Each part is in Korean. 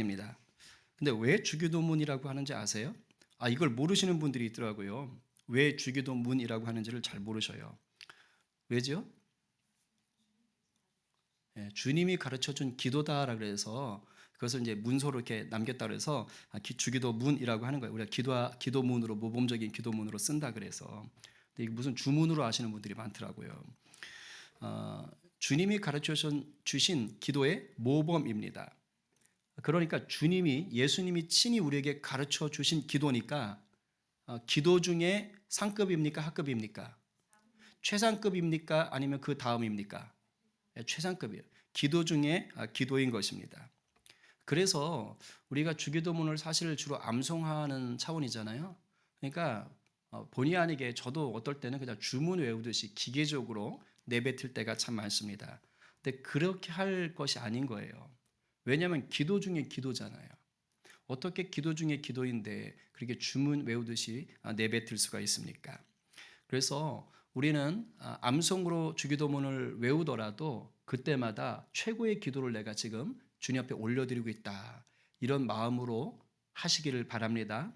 입니다. 근데 왜 주기도문이라고 하는지 아세요? 아 이걸 모르시는 분들이 있더라고요. 왜 주기도문이라고 하는지를 잘 모르셔요. 왜죠? 예, 주님이 가르쳐준 기도다라 그래서 그것을 이제 문서로 이렇게 남겼다 그래서 아, 기- 주기도문이라고 하는 거예요. 우리가 기도 기도문으로 모범적인 기도문으로 쓴다 그래서 근데 이게 무슨 주문으로 하시는 분들이 많더라고요. 어, 주님이 가르쳐 주신 기도의 모범입니다. 그러니까 주님이 예수님이 친히 우리에게 가르쳐 주신 기도니까 어, 기도 중에 상급입니까 하급입니까? 최상급입니까 아니면 그 다음입니까? 예, 최상급이에요. 기도 중에 아, 기도인 것입니다. 그래서 우리가 주기도문을 사실 주로 암송하는 차원이잖아요. 그러니까 어, 본의 아니게 저도 어떨 때는 그냥 주문 외우듯이 기계적으로 내뱉을 때가 참 많습니다. 근데 그렇게 할 것이 아닌 거예요. 왜냐하면 기도 중에 기도잖아요. 어떻게 기도 중에 기도인데 그렇게 주문 외우듯이 아, 내뱉을 수가 있습니까? 그래서 우리는 아, 암송으로 주기도문을 외우더라도 그때마다 최고의 기도를 내가 지금 주님 앞에 올려드리고 있다. 이런 마음으로 하시기를 바랍니다.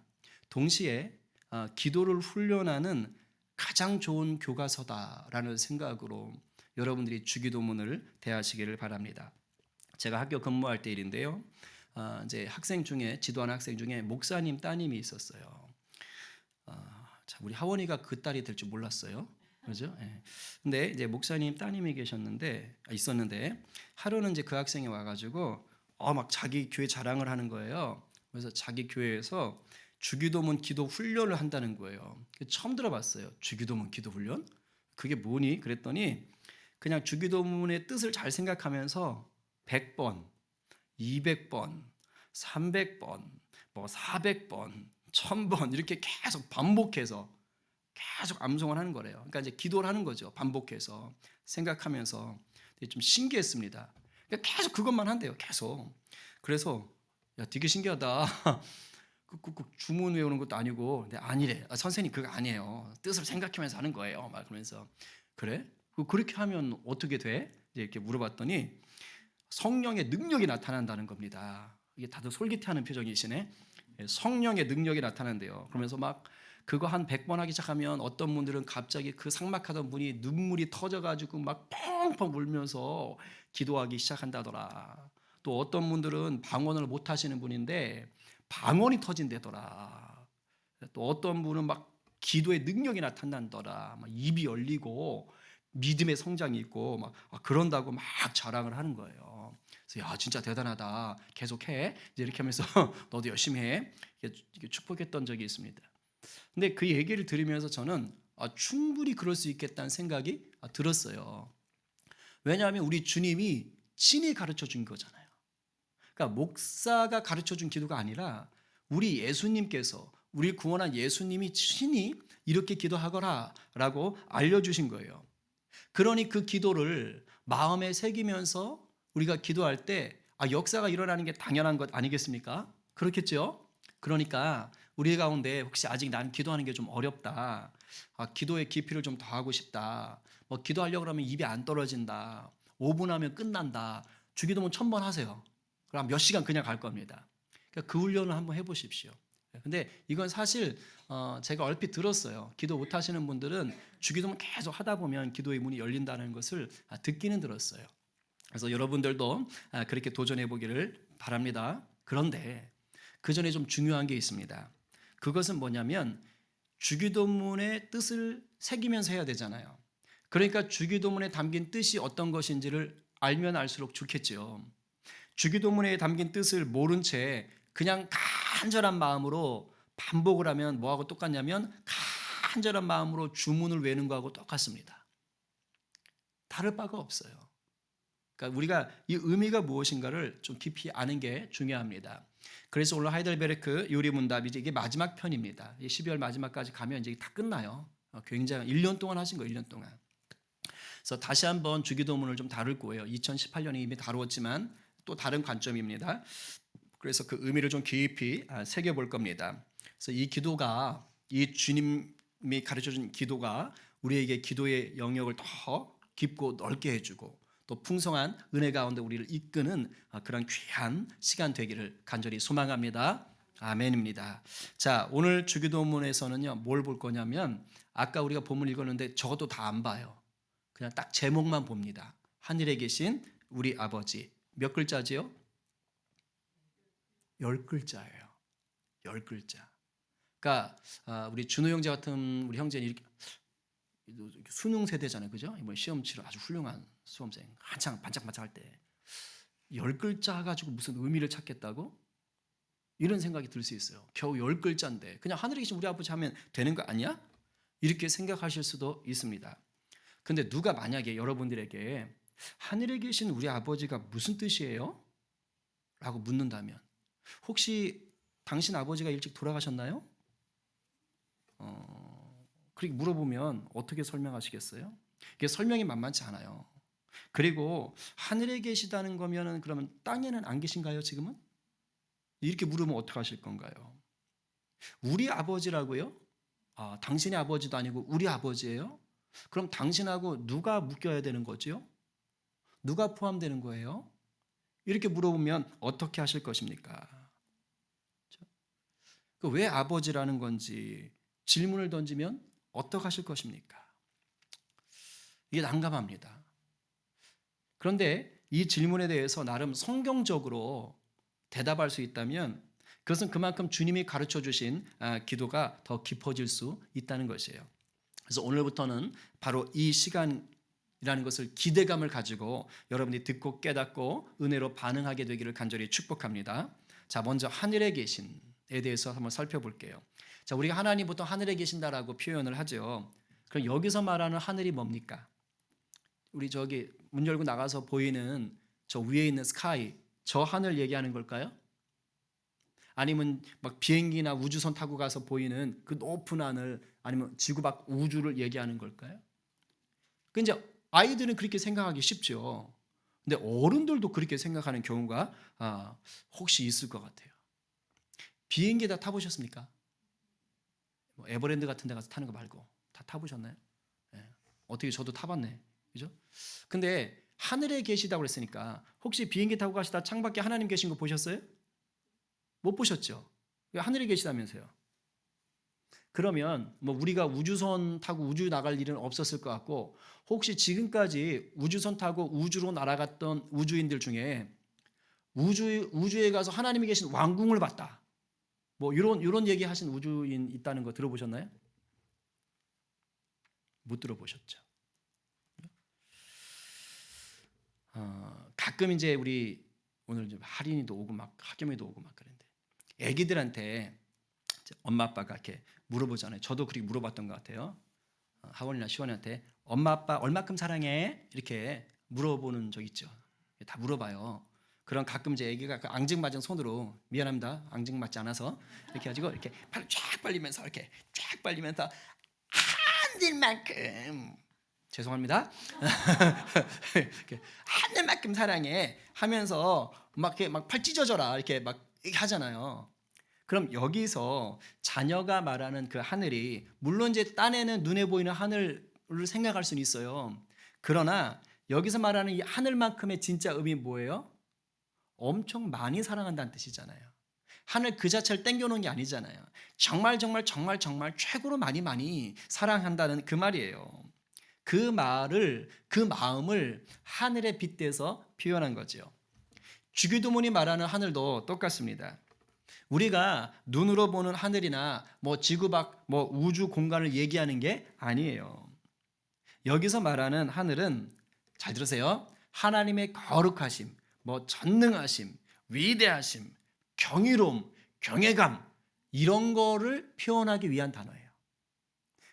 동시에 아, 기도를 훈련하는 가장 좋은 교과서다라는 생각으로 여러분들이 주기도문을 대하시기를 바랍니다. 제가 학교 근무할 때 일인데요. 아, 이제 학생 중에 지도하는 학생 중에 목사님 따님이 있었어요. 아, 자, 우리 하원이가 그 딸이 될 줄 몰랐어요. 그죠? 예. 근데 이제 목사님 따님이 계셨는데 아, 있었는데 하루는 이제 그 학생이 와가지고 어 막 자기 교회 자랑을 하는 거예요. 그래서 자기 교회에서 주기도문 기도 훈련을 한다는 거예요. 처음 들어봤어요. 주기도문 기도 훈련? 그게 뭐니? 그랬더니 그냥 주기도문의 뜻을 잘 생각하면서 100번, 200번, 300번, 뭐 400번, 1000번 이렇게 계속 반복해서 계속 암송을 하는 거래요. 그러니까 이제 기도를 하는 거죠. 반복해서 생각하면서 좀 신기했습니다. 그러니까 계속 그것만 한대요. 계속. 그래서 야 되게 신기하다. 그, 그, 그 주문 외우는 것도 아니고 근데 아니래. 아, 선생님 그거 아니에요. 뜻을 생각하면서 하는 거예요. 막 그러면서 그래? 그 그렇게 하면 어떻게 돼? 이렇게 물어봤더니 성령의 능력이 나타난다는 겁니다. 이게 다들 솔깃해하는 표정이시네. 예, 성령의 능력이 나타난대요. 그러면서 막 그거 한 100번 하기 시작하면 어떤 분들은 갑자기 그 삭막하던 분이 눈물이 터져가지고 막 펑펑 울면서 기도하기 시작한다더라. 또 어떤 분들은 방언을 못 하시는 분인데 방언이 터진다더라. 또 어떤 분은 막 기도의 능력이 나타난더라. 막 입이 열리고 믿음의 성장이 있고 막 아, 그런다고 막 자랑을 하는 거예요. 그래서 야 진짜 대단하다. 계속해. 이제 이렇게 하면서 너도 열심히 해. 이게 축복했던 적이 있습니다. 근데 그 얘기를 들으면서 저는 아, 충분히 그럴 수 있겠다는 생각이 아, 들었어요. 왜냐하면 우리 주님이 친히 가르쳐 준 거잖아요. 그러니까 목사가 가르쳐 준 기도가 아니라 우리 예수님께서 우리 구원한 예수님이 친히 이렇게 기도하거라라고 알려주신 거예요. 그러니 그 기도를 마음에 새기면서 우리가 기도할 때 아, 역사가 일어나는 게 당연한 것 아니겠습니까? 그렇겠죠? 그러니까 우리 가운데 혹시 아직 난 기도하는 게 좀 어렵다. 아, 기도의 깊이를 좀 더하고 싶다. 뭐 기도하려고 그러면 입이 안 떨어진다. 5분 하면 끝난다. 주기도문 천 번 하세요. 그럼 몇 시간 그냥 갈 겁니다. 그러니까 그 훈련을 한번 해보십시오. 근데 이건 사실 어, 제가 얼핏 들었어요. 기도 못 하시는 분들은 주기도문 계속 하다 보면 기도의 문이 열린다는 것을 아, 듣기는 들었어요. 그래서 여러분들도 아, 그렇게 도전해 보기를 바랍니다. 그런데 그 전에 좀 중요한 게 있습니다. 그것은 뭐냐면 주기도문의 뜻을 새기면서 해야 되잖아요. 그러니까 주기도문에 담긴 뜻이 어떤 것인지를 알면 알수록 좋겠죠. 주기도문에 담긴 뜻을 모른 채 그냥 간절한 마음으로 반복을 하면 뭐하고 똑같냐면 간절한 마음으로 주문을 외는 거하고 똑같습니다. 다를 바가 없어요. 그러니까 우리가 이 의미가 무엇인가를 좀 깊이 아는 게 중요합니다. 그래서 오늘 하이델베르크 요리 문답이 이게 마지막 편입니다. 12월 마지막까지 가면 이제 다 끝나요. 어, 굉장히 1년 동안 하신 거예요. 1년 동안. 그래서 다시 한번 주기도문을 좀 다룰 거예요. 2018년에 이미 다루었지만 또 다른 관점입니다. 그래서 그 의미를 좀 깊이 아, 새겨 볼 겁니다. 그래서 이 기도가 이 주님이 가르쳐 준 기도가 우리에게 기도의 영역을 더 깊고 넓게 해 주고 또 풍성한 은혜 가운데 우리를 이끄는 아, 그런 귀한 시간 되기를 간절히 소망합니다. 아멘입니다. 자, 오늘 주기도문에서는요, 뭘 볼 거냐면, 아까 우리가 본문 읽었는데 저것도 다 안 봐요. 그냥 딱 제목만 봅니다. 하늘에 계신 우리 아버지. 몇 글자지요? 열 글자예요. 열 글자. 그러니까 아, 우리 준호 형제 같은 우리 형제는 이렇게 수능 세대잖아요, 그죠? 이번 시험 치러 아주 훌륭한 수험생 한창 반짝반짝 할 때 열 글자 가지고 무슨 의미를 찾겠다고 이런 생각이 들 수 있어요. 겨우 열 글자인데 그냥 하늘에 계신 우리 아버지 하면 되는 거 아니야? 이렇게 생각하실 수도 있습니다. 근데 누가 만약에 여러분들에게 하늘에 계신 우리 아버지가 무슨 뜻이에요? 라고 묻는다면 혹시 당신 아버지가 일찍 돌아가셨나요? 어, 그렇게 물어보면 어떻게 설명하시겠어요? 이게 설명이 만만치 않아요. 그리고 하늘에 계시다는 거면은 그러면 땅에는 안 계신가요, 지금은? 이렇게 물으면 어떻게 하실 건가요? 우리 아버지라고요? 아, 당신의 아버지도 아니고 우리 아버지예요? 그럼 당신하고 누가 묶여야 되는 거지요? 누가 포함되는 거예요? 이렇게 물어보면 어떻게 하실 것입니까? 그 왜 아버지라는 건지 질문을 던지면 어떻게 하실 것입니까? 이게 난감합니다. 그런데 이 질문에 대해서 나름 성경적으로 대답할 수 있다면 그것은 그만큼 주님이 가르쳐 주신 아, 기도가 더 깊어질 수 있다는 것이에요. 그래서 오늘부터는 바로 이 시간이라는 것을 기대감을 가지고 여러분이 듣고 깨닫고 은혜로 반응하게 되기를 간절히 축복합니다. 자, 먼저 하늘에 계신에 대해서 한번 살펴볼게요. 자, 우리가 하나님 보통 하늘에 계신다라고 표현을 하죠. 그럼 여기서 말하는 하늘이 뭡니까? 우리 저기 문 열고 나가서 보이는 저 위에 있는 스카이, 저 하늘 얘기하는 걸까요? 아니면 막 비행기나 우주선 타고 가서 보이는 그 높은 하늘, 아니면 지구 밖 우주를 얘기하는 걸까요? 그 이제 아이들은 그렇게 생각하기 쉽죠. 근데 어른들도 그렇게 생각하는 경우가 아, 혹시 있을 것 같아요. 비행기 다 타보셨습니까? 뭐 에버랜드 같은 데 가서 타는 거 말고 다 타보셨나요? 예. 어떻게 저도 타봤네. 그죠? 근데 하늘에 계시다고 그랬으니까 혹시 비행기 타고 가시다 창밖에 하나님 계신 거 보셨어요? 못 보셨죠? 하늘에 계시다면서요. 그러면 뭐 우리가 우주선 타고 우주 나갈 일은 없었을 것 같고 혹시 지금까지 우주선 타고 우주로 날아갔던 우주인들 중에 우주 우주에 가서 하나님이 계신 왕궁을 봤다. 뭐 이런 이런 얘기 하신 우주인 있다는 거 들어보셨나요? 못 들어보셨죠. 어, 가끔 이제 우리 오늘 좀 할인이도 오고 막 학교에도 오고 막 그런데 아기들한테 엄마 아빠가 이렇게 물어보잖아요. 저도 그렇게 물어봤던 것 같아요. 어, 하원이나 시원이한테 엄마 아빠 얼마큼 사랑해 이렇게 물어보는 적 있죠. 다 물어봐요. 그런 가끔 이제 아기가 그 앙증 맞은 손으로 미안합니다. 앙증 맞지 않아서 이렇게 가지고 이렇게 팔쫙 벌리면서 이렇게 쫙 벌리면서 하늘만큼 죄송합니다. 이렇게 하늘만큼 사랑해 하면서 막 이렇게 막 팔 찢어져라 이렇게 막 하잖아요. 그럼 여기서 자녀가 말하는 그 하늘이 물론 이제 딴에는 눈에 보이는 하늘을 생각할 수는 있어요. 그러나 여기서 말하는 이 하늘만큼의 진짜 의미 뭐예요? 엄청 많이 사랑한다는 뜻이잖아요. 하늘 그 자체를 땡겨놓은 게 아니잖아요. 정말 정말 정말 정말 최고로 많이 많이 사랑한다는 그 말이에요. 그 말을 그 마음을 하늘에 빗대서 표현한 거죠. 주기도문이 말하는 하늘도 똑같습니다. 우리가 눈으로 보는 하늘이나 뭐 지구 밖, 뭐 우주 공간을 얘기하는 게 아니에요. 여기서 말하는 하늘은 잘 들으세요. 하나님의 거룩하심, 뭐 전능하심, 위대하심, 경이로움, 경외감 이런 거를 표현하기 위한 단어예요.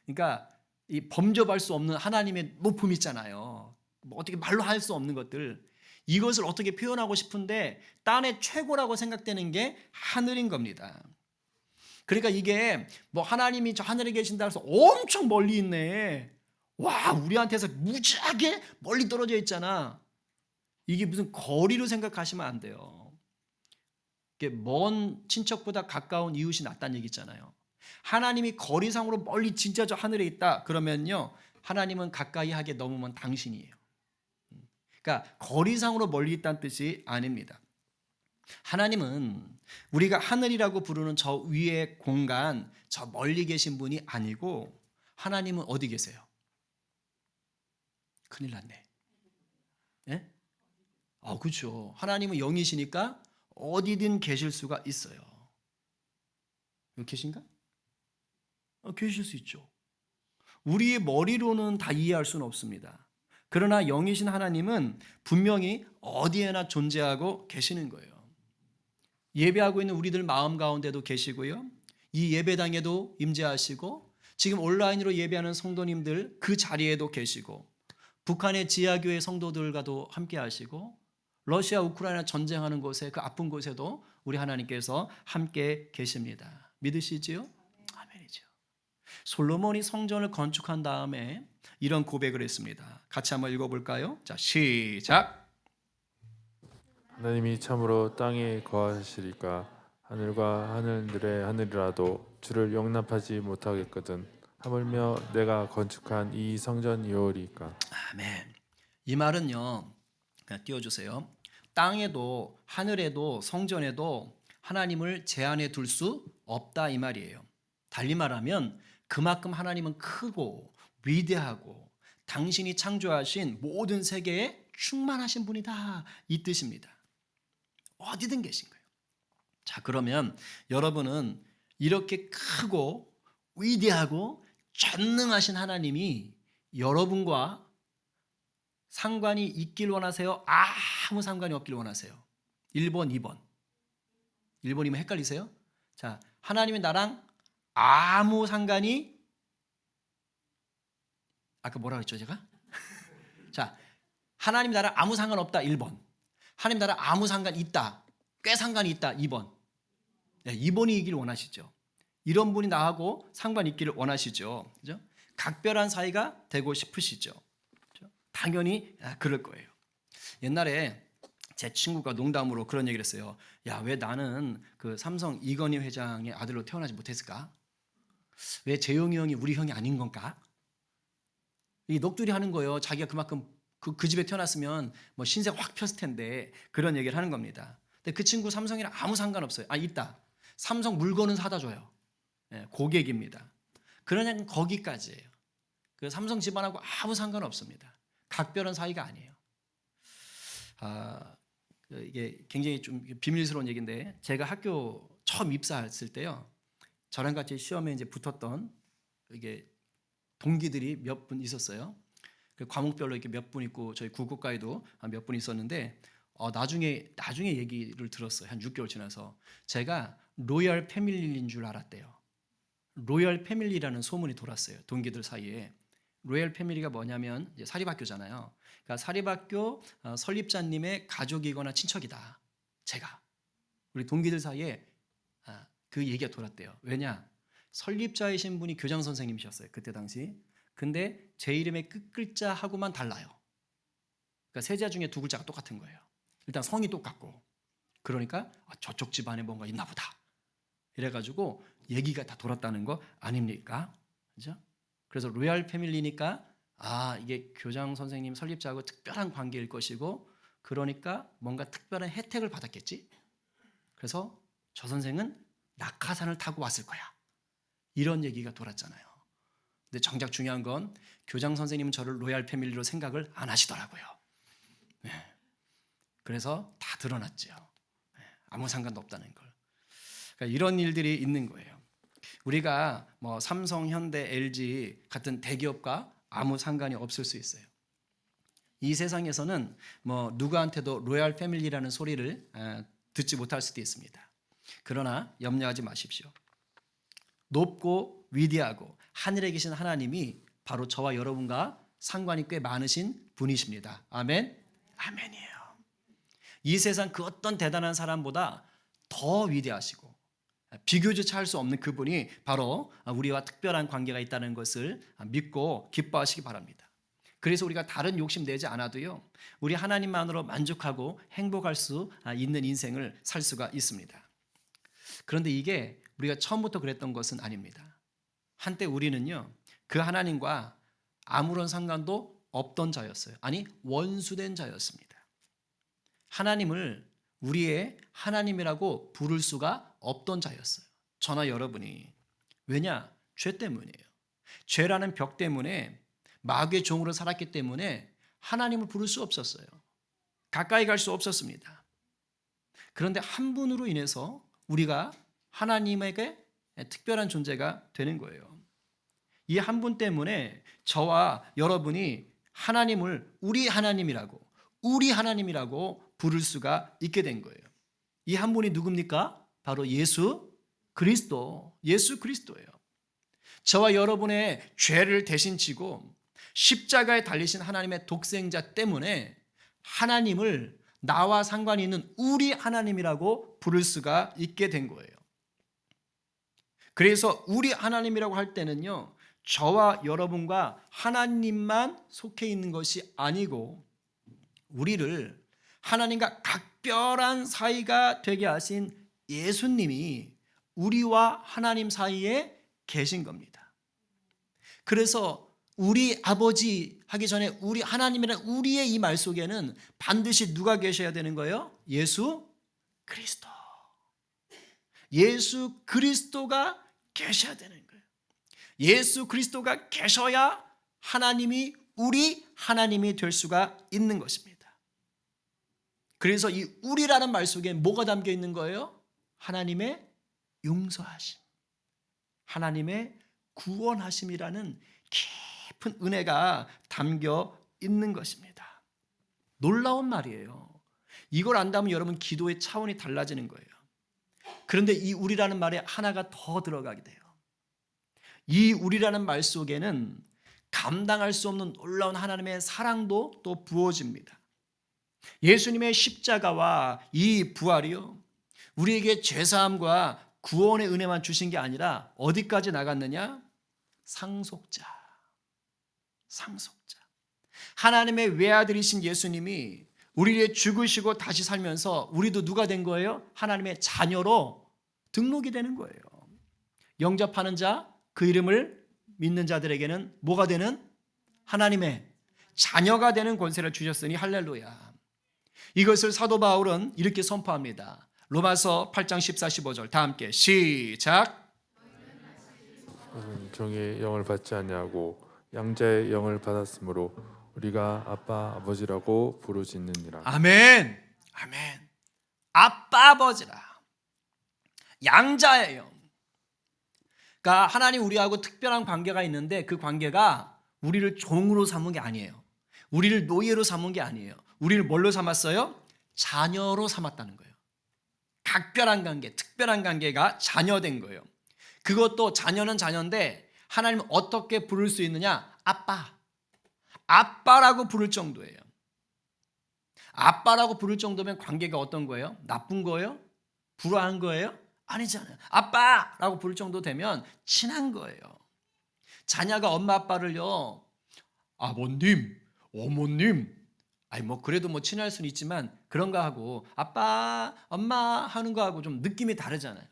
그러니까 이 범접할 수 없는 하나님의 높음 있잖아요. 뭐 어떻게 말로 할 수 없는 것들 이것을 어떻게 표현하고 싶은데 딴의 최고라고 생각되는 게 하늘인 겁니다. 그러니까 이게 뭐 하나님이 저 하늘에 계신다 해서 엄청 멀리 있네. 와, 우리한테서 무지하게 멀리 떨어져 있잖아. 이게 무슨 거리로 생각하시면 안 돼요. 먼 친척보다 가까운 이웃이 낫다는 얘기 있잖아요. 하나님이 거리상으로 멀리 진짜 저 하늘에 있다. 그러면요. 하나님은 가까이 하게 넘으면 당신이에요. 그러니까 거리상으로 멀리 있다는 뜻이 아닙니다. 하나님은 우리가 하늘이라고 부르는 저 위의 공간, 저 멀리 계신 분이 아니고 하나님은 어디 계세요? 큰일 났네. 예? 아, 그렇죠. 하나님은 영이시니까 어디든 계실 수가 있어요. 계신가? 어, 계실 수 있죠. 우리의 머리로는 다 이해할 수는 없습니다. 그러나 영이신 하나님은 분명히 어디에나 존재하고 계시는 거예요. 예배하고 있는 우리들 마음 가운데도 계시고요. 이 예배당에도 임재하시고 지금 온라인으로 예배하는 성도님들 그 자리에도 계시고 북한의 지하교회 성도들과도 함께 하시고 러시아 우크라이나 전쟁하는 곳에 그 아픈 곳에도 우리 하나님께서 함께 계십니다. 믿으시지요? 아멘이죠. 솔로몬이 성전을 건축한 다음에 이런 고백을 했습니다. 같이 한번 읽어볼까요? 자, 시작. 하나님이 참으로 땅에 거하시리까 하늘과 하늘들의 하늘이라도 주를 용납하지 못하겠거든 하물며 내가 건축한 이 성전이오리까 아멘. 이 말은요. 띄워주세요. 땅에도 하늘에도 성전에도 하나님을 제한해 둘 수 없다 이 말이에요. 달리 말하면 그만큼 하나님은 크고 위대하고 당신이 창조하신 모든 세계에 충만하신 분이다 이 뜻입니다. 어디든 계신 거예요. 자 그러면 여러분은 이렇게 크고 위대하고 전능하신 하나님이 여러분과 상관이 있길 원하세요? 아무 상관이 없길 원하세요? 1번, 2번. 1번이면 헷갈리세요? 자, 하나님이 나랑 아무 상관이 아까 뭐라 그랬죠, 제가? 자, 하나님 나랑 아무 상관 없다. 1번. 하나님 나랑 아무 상관 있다. 꽤 상관이 있다. 2번. 네, 2번이 이길 원하시죠. 이런 분이 나하고 상관 있기를 원하시죠. 그죠? 각별한 사이가 되고 싶으시죠. 당연히 아, 그럴 거예요. 옛날에 제 친구가 농담으로 그런 얘기를 했어요. 야, 왜 나는 그 삼성 이건희 회장의 아들로 태어나지 못했을까? 왜 재용이 형이 우리 형이 아닌 건가? 이 녹두리 하는 거예요. 자기가 그만큼 그, 그 집에 태어났으면 뭐 신세 확 폈을 텐데 그런 얘기를 하는 겁니다. 근데 그 친구 삼성이랑 아무 상관없어요. 아, 있다. 삼성 물건은 사다 줘요. 예, 고객입니다. 그러냐 거기까지예요. 그 삼성 집안하고 아무 상관없습니다. 각별한 사이가 아니에요. 아, 그 이게 굉장히 좀 비밀스러운 얘기인데 제가 학교 처음 입사했을 때요. 저랑 같이 시험에 이제 붙었던 이게 동기들이 몇 분 있었어요. 그 과목별로 이렇게 몇 분 있고 저희 국어과에도 몇 분 있었는데 어, 나중에 나중에 얘기를 들었어요. 한 6개월 지나서 제가 로열 패밀리인 줄 알았대요. 로열 패밀리라는 소문이 돌았어요. 동기들 사이에. 로열 패밀리가 뭐냐면 이제 사립학교잖아요. 그러니까 사립학교 어, 설립자님의 가족이거나 친척이다. 제가 우리 동기들 사이에 아, 그 얘기가 돌았대요. 왜냐? 설립자이신 분이 교장 선생님이셨어요. 그때 당시. 근데 제 이름의 끝 글자하고만 달라요. 그러니까 세자 중에 두 글자가 똑같은 거예요. 일단 성이 똑같고. 그러니까 아, 저쪽 집안에 뭔가 있나 보다. 이래가지고 얘기가 다 돌았다는 거 아닙니까? 그죠? 그래서 로얄 패밀리니까 아 이게 교장 선생님 설립자하고 특별한 관계일 것이고 그러니까 뭔가 특별한 혜택을 받았겠지. 그래서 저 선생은 낙하산을 타고 왔을 거야. 이런 얘기가 돌았잖아요. 근데 정작 중요한 건 교장 선생님은 저를 로얄 패밀리로 생각을 안 하시더라고요. 네. 그래서 다 드러났죠. 네. 아무 상관도 없다는 걸. 그러니까 이런 일들이 있는 거예요. 우리가 뭐 삼성, 현대, LG 같은 대기업과 아무 상관이 없을 수 있어요. 이 세상에서는 뭐 누구한테도 로얄 패밀리라는 소리를 아, 듣지 못할 수도 있습니다. 그러나 염려하지 마십시오. 높고 위대하고 하늘에 계신 하나님이 바로 저와 여러분과 상관이 꽤 많으신 분이십니다. 아멘. 아멘이에요. 이 세상 그 어떤 대단한 사람보다 더 위대하시고 비교조차 할 수 없는 그분이 바로 우리와 특별한 관계가 있다는 것을 믿고 기뻐하시기 바랍니다. 그래서 우리가 다른 욕심 내지 않아도요, 우리 하나님만으로 만족하고 행복할 수 있는 인생을 살 수가 있습니다. 그런데 이게 우리가 처음부터 그랬던 것은 아닙니다. 한때 우리는요, 그 하나님과 아무런 상관도 없던 자였어요. 아니 원수된 자였습니다. 하나님을 우리의 하나님이라고 부를 수가 없던 자였어요. 저나 여러분이 왜냐 죄 때문이에요. 죄라는 벽 때문에 마귀의 종으로 살았기 때문에 하나님을 부를 수 없었어요. 가까이 갈 수 없었습니다. 그런데 한 분으로 인해서 우리가 하나님에게 특별한 존재가 되는 거예요. 이 한 분 때문에 저와 여러분이 하나님을 우리 하나님이라고 우리 하나님이라고 부를 수가 있게 된 거예요. 이 한 분이 누굽니까? 바로 예수 그리스도. 예수 그리스도예요. 저와 여러분의 죄를 대신 지고 십자가에 달리신 하나님의 독생자 때문에 하나님을 나와 상관이 있는 우리 하나님이라고 부를 수가 있게 된 거예요. 그래서 우리 하나님이라고 할 때는요, 저와 여러분과 하나님만 속해 있는 것이 아니고, 우리를 하나님과 각별한 사이가 되게 하신 예수님이 우리와 하나님 사이에 계신 겁니다. 그래서 우리 아버지 하기 전에 우리 하나님이란 우리의 이 말 속에는 반드시 누가 계셔야 되는 거예요? 예수 그리스도. 예수 그리스도가 계셔야 되는 거예요. 예수 그리스도가 계셔야 하나님이 우리 하나님이 될 수가 있는 것입니다. 그래서 이 우리라는 말 속에 뭐가 담겨 있는 거예요? 하나님의 용서하심. 하나님의 구원하심이라는 깊은 은혜가 담겨 있는 것입니다. 놀라운 말이에요. 이걸 안다면 여러분 기도의 차원이 달라지는 거예요. 그런데 이 우리라는 말에 하나가 더 들어가게 돼요. 이 우리라는 말 속에는 감당할 수 없는 놀라운 하나님의 사랑도 또 부어집니다. 예수님의 십자가와 이 부활이요. 우리에게 죄사함과 구원의 은혜만 주신 게 아니라 어디까지 나갔느냐? 상속자. 상속자. 하나님의 외아들이신 예수님이 우리를 죽으시고 다시 살면서 우리도 누가 된 거예요? 하나님의 자녀로 등록이 되는 거예요. 영접하는 자, 그 이름을 믿는 자들에게는 뭐가 되는? 하나님의 자녀가 되는 권세를 주셨으니 할렐루야. 이것을 사도 바울은 이렇게 선포합니다. 로마서 8장 14, 15절 다 함께 시작. 종의 영을 받지 아니하고 양자의 영을 받았으므로 우리가 아빠 아버지라고 부르짖느니라. 아멘. 아멘. 아빠 아버지라. 양자의 영. 그러니까 하나님 우리하고 특별한 관계가 있는데 그 관계가 우리를 종으로 삼은 게 아니에요. 우리를 노예로 삼은 게 아니에요. 우리를 뭘로 삼았어요? 자녀로 삼았다는 거예요. 각별한 관계, 특별한 관계가 자녀된 거예요. 그것도 자녀는 자녀인데 하나님 어떻게 부를 수 있느냐? 아빠. 아빠라고 부를 정도예요. 아빠라고 부를 정도면 관계가 어떤 거예요? 나쁜 거예요? 불화한 거예요? 아니잖아요. 아빠라고 부를 정도 되면 친한 거예요. 자녀가 엄마 아빠를요, 아버님, 어머님, 아니 뭐 그래도 뭐 친할 수는 있지만 그런 거 하고 아빠, 엄마 하는 거 하고 좀 느낌이 다르잖아요.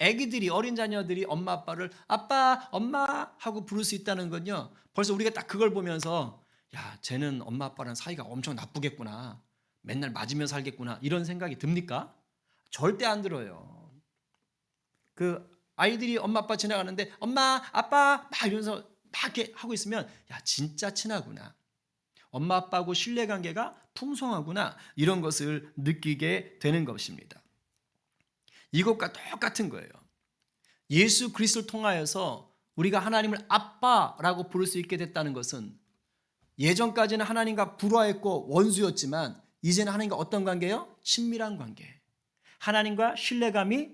아기들이 어린 자녀들이 엄마 아빠를 아빠, 엄마 하고 부를 수 있다는 건요. 벌써 우리가 딱 그걸 보면서 야, 쟤는 엄마 아빠랑 사이가 엄청 나쁘겠구나. 맨날 맞으며 살겠구나. 이런 생각이 듭니까? 절대 안 들어요. 그 아이들이 엄마 아빠 지나가는데 엄마, 아빠 막 이러면서 막 이렇게 하고 있으면 야, 진짜 친하구나. 엄마 아빠하고 신뢰 관계가 풍성하구나. 이런 것을 느끼게 되는 것입니다. 이것과 똑같은 거예요. 예수 그리스도를 통하여서 우리가 하나님을 아빠라고 부를 수 있게 됐다는 것은 예전까지는 하나님과 불화했고 원수였지만 이제는 하나님과 어떤 관계요? 친밀한 관계. 하나님과 신뢰감이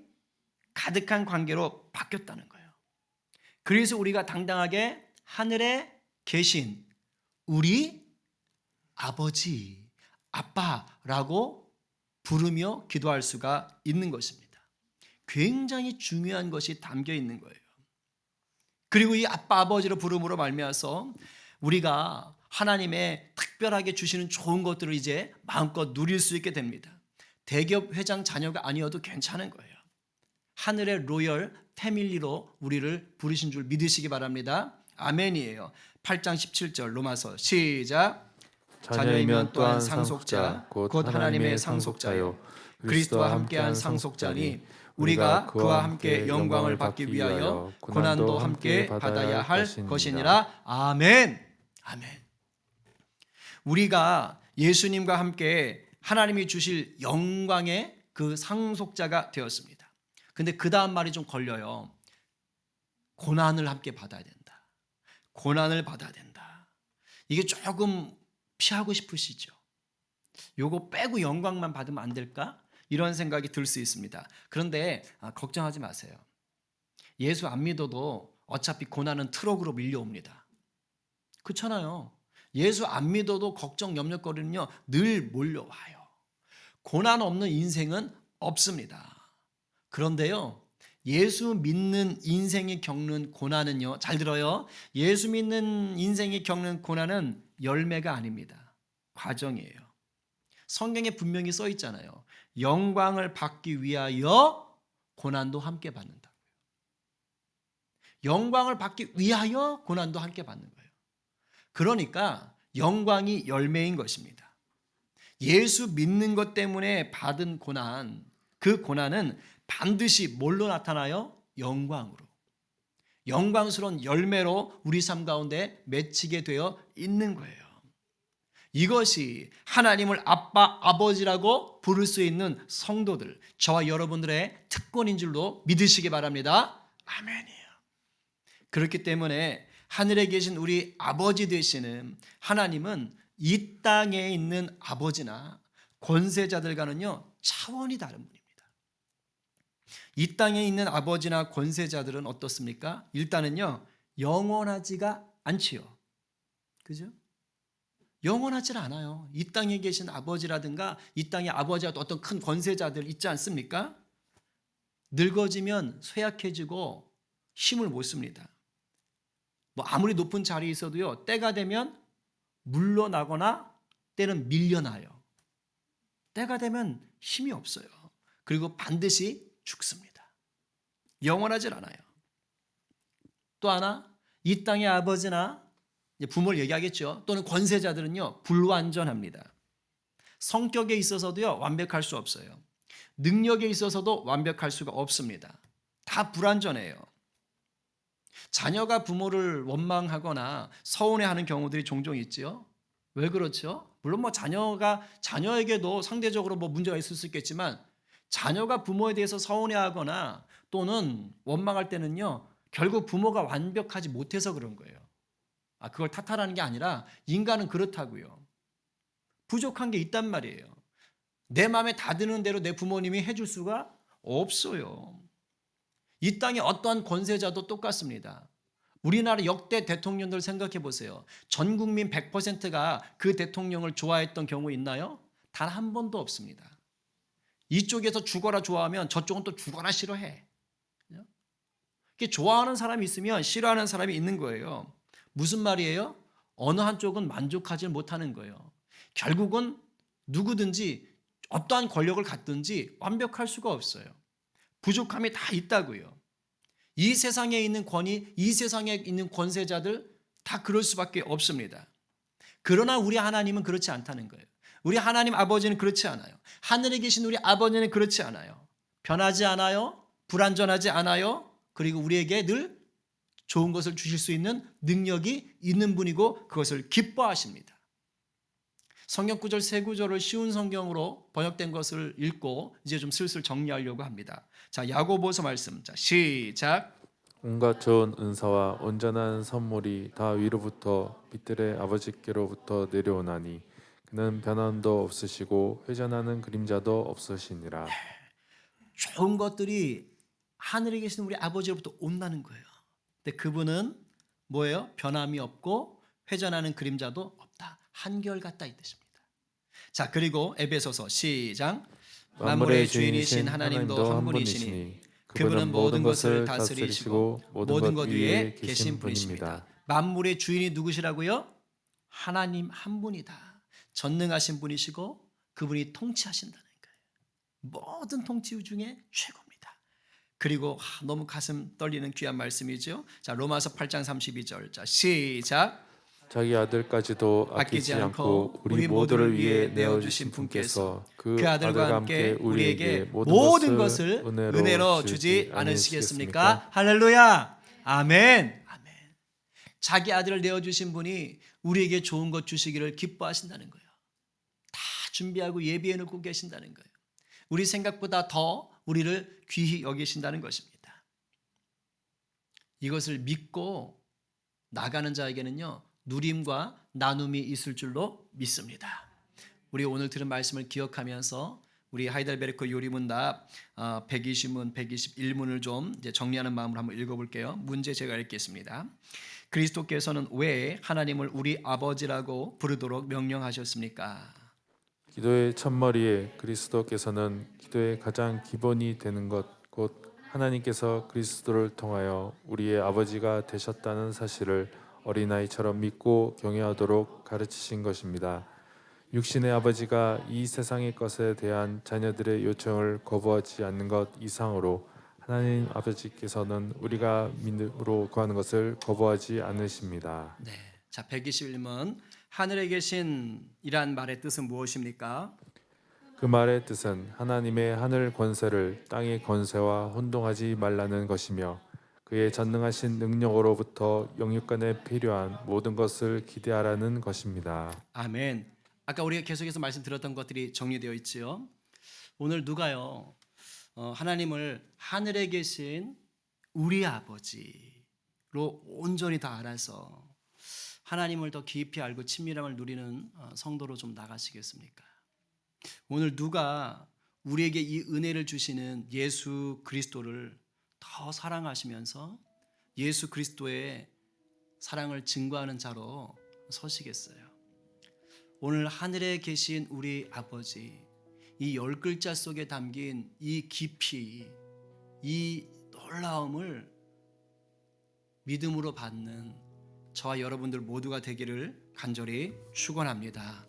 가득한 관계로 바뀌었다는 거예요. 그래서 우리가 당당하게 하늘에 계신 우리 아버지, 아빠라고 부르며 기도할 수가 있는 것입니다. 굉장히 중요한 것이 담겨 있는 거예요. 그리고 이 아빠 아버지로 부름으로 말미암아서 우리가 하나님의 특별하게 주시는 좋은 것들을 이제 마음껏 누릴 수 있게 됩니다. 대기업 회장 자녀가 아니어도 괜찮은 거예요. 하늘의 로열 패밀리로 우리를 부르신 줄 믿으시기 바랍니다. 아멘이에요. 8장 17절 로마서 시작. 자녀이면 또한 상속자 곧 하나님의 상속자요 그리스도와 함께한 상속자니 우리가 그와 함께 영광을 받기 위하여 고난도 함께 받아야 할 것이니라. 아멘. 아멘. 우리가 예수님과 함께 하나님이 주실 영광의 그 상속자가 되었습니다. 근데 그 다음 말이 좀 걸려요. 고난을 함께 받아야 된다. 고난을 받아야 된다. 이게 조금 피하고 싶으시죠? 요거 빼고 영광만 받으면 안 될까? 이런 생각이 들 수 있습니다. 그런데 아, 걱정하지 마세요. 예수 안 믿어도 어차피 고난은 트럭으로 밀려옵니다. 그렇잖아요. 예수 안 믿어도 걱정 염려거리는요 늘 몰려와요. 고난 없는 인생은 없습니다. 그런데요 예수 믿는 인생이 겪는 고난은요 잘 들어요. 예수 믿는 인생이 겪는 고난은 열매가 아닙니다. 과정이에요. 성경에 분명히 써 있잖아요. 영광을 받기 위하여 고난도 함께 받는다고요. 영광을 받기 위하여 고난도 함께 받는 거예요. 그러니까 영광이 열매인 것입니다. 예수 믿는 것 때문에 받은 고난, 그 고난은 반드시 뭘로 나타나요? 영광으로. 영광스러운 열매로 우리 삶 가운데 맺히게 되어 있는 거예요. 이것이 하나님을 아빠, 아버지라고 부를 수 있는 성도들, 저와 여러분들의 특권인 줄로 믿으시기 바랍니다. 아멘이에요. 그렇기 때문에 하늘에 계신 우리 아버지 되시는 하나님은 이 땅에 있는 아버지나 권세자들과는요, 차원이 다른 분입니다. 이 땅에 있는 아버지나 권세자들은 어떻습니까? 일단은요, 영원하지가 않지요. 그죠? 영원하지 않아요. 이 땅에 계신 아버지라든가 이 땅의 아버지와 어떤 큰 권세자들 있지 않습니까? 늙어지면 쇠약해지고 힘을 못 씁니다. 뭐 아무리 높은 자리에 있어도요. 때가 되면 물러나거나 때는 밀려나요. 때가 되면 힘이 없어요. 그리고 반드시 죽습니다. 영원하지 않아요. 또 하나 이 땅의 아버지나 부모를 얘기하겠죠. 또는 권세자들은요, 불완전합니다. 성격에 있어서도요, 완벽할 수 없어요. 능력에 있어서도 완벽할 수가 없습니다. 다 불완전해요. 자녀가 부모를 원망하거나 서운해하는 경우들이 종종 있지요. 왜 그렇죠? 물론 뭐 자녀가 자녀에게도 상대적으로 뭐 문제가 있을 수 있겠지만 자녀가 부모에 대해서 서운해하거나 또는 원망할 때는요, 결국 부모가 완벽하지 못해서 그런 거예요. 아, 그걸 탓하라는 게 아니라 인간은 그렇다고요. 부족한 게 있단 말이에요. 내 마음에 다 드는 대로 내 부모님이 해줄 수가 없어요. 이 땅의 어떠한 권세자도 똑같습니다. 우리나라 역대 대통령들 생각해 보세요. 전 국민 100%가 그 대통령을 좋아했던 경우 있나요? 단 한 번도 없습니다. 이쪽에서 죽어라 좋아하면 저쪽은 또 죽어라 싫어해. 이게 좋아하는 사람이 있으면 싫어하는 사람이 있는 거예요. 무슨 말이에요? 어느 한쪽은 만족하지 못하는 거예요. 결국은 누구든지 어떠한 권력을 갖든지 완벽할 수가 없어요. 부족함이 다 있다고요. 이 세상에 있는 권위, 이 세상에 있는 권세자들 다 그럴 수밖에 없습니다. 그러나 우리 하나님은 그렇지 않다는 거예요. 우리 하나님 아버지는 그렇지 않아요. 하늘에 계신 우리 아버지는 그렇지 않아요. 변하지 않아요. 불완전하지 않아요. 그리고 우리에게 늘 좋은 것을 주실 수 있는 능력이 있는 분이고 그것을 기뻐하십니다. 성경 구절 세 구절을 쉬운 성경으로 번역된 것을 읽고 이제 좀 슬슬 정리하려고 합니다. 자, 야고보서 말씀. 자, 시작. 온갖 좋은 은사와 온전한 선물이 다 위로부터 빛들의 아버지께로부터 내려오나니 그는 변함도 없으시고 회전하는 그림자도 없으시니라. 좋은 것들이 하늘에 계신 우리 아버지로부터 온다는 거예요. 근데 그분은 뭐예요? 변함이 없고 회전하는 그림자도 없다. 한결같다 이 뜻입니다. 자, 그리고 에베소서 시작. 만물의 주인이신 하나님도 한 분이시니 그분은 모든 것을 다스리시고 모든 것 위에 계신 분이십니다. 만물의 주인이 누구시라고요? 하나님 한 분이다. 전능하신 분이시고 그분이 통치하신다는 거예요. 모든 통치 중에 최고입니다. 그리고 하, 너무 가슴 떨리는 귀한 말씀이죠. 자 로마서 8장 32절. 자 시작. 자기 아들까지도 아끼지 않고 우리 모두를 위해 내어 주신 분께서 그 그 아들과 함께 우리에게 모든 것을 은혜로 주지 않으시겠습니까? 할렐루야. 아멘. 아멘. 자기 아들을 내어 주신 분이 우리에게 좋은 것 주시기를 기뻐하신다는 거예요. 다 준비하고 예비해 놓고 계신다는 거예요. 우리 생각보다 더 우리를 귀히 여기신다는 것입니다. 이것을 믿고 나가는 자에게는요. 누림과 나눔이 있을 줄로 믿습니다. 우리 오늘 들은 말씀을 기억하면서 우리 하이델베르크 요리문답 120문, 121문을 좀 정리하는 마음으로 한번 읽어볼게요. 문제 제가 읽겠습니다. 그리스도께서는 왜 하나님을 우리 아버지라고 부르도록 명령하셨습니까? 기도의 첫머리에 그리스도께서는 기도의 가장 기본이 되는 것 곧 하나님께서 그리스도를 통하여 우리의 아버지가 되셨다는 사실을 어린아이처럼 믿고 경외하도록 가르치신 것입니다. 육신의 아버지가 이 세상의 것에 대한 자녀들의 요청을 거부하지 않는 것 이상으로 하나님 아버지께서는 우리가 믿음으로 구하는 것을 거부하지 않으십니다. 네. 자, 121문 하늘에 계신 이란 말의 뜻은 무엇입니까? 그 말의 뜻은 하나님의 하늘 권세를 땅의 권세와 혼동하지 말라는 것이며 그의 전능하신 능력으로부터 영육간에 필요한 모든 것을 기대하라는 것입니다. 아멘. 아까 우리가 계속해서 말씀드렸던 것들이 정리되어 있지요. 오늘 누가요? 어, 하나님을 하늘에 계신 우리 아버지로 온전히 다 알아서 하나님을 더 깊이 알고 친밀함을 누리는 어, 성도로 좀 나가시겠습니까? 오늘 누가 우리에게 이 은혜를 주시는 예수 그리스도를 더 사랑하시면서 예수 그리스도의 사랑을 증거하는 자로 서시겠어요. 오늘 하늘에 계신 우리 아버지, 이 열 글자 속에 담긴 이 깊이, 이 놀라움을 믿음으로 받는 저와 여러분들 모두가 되기를 간절히 축원합니다.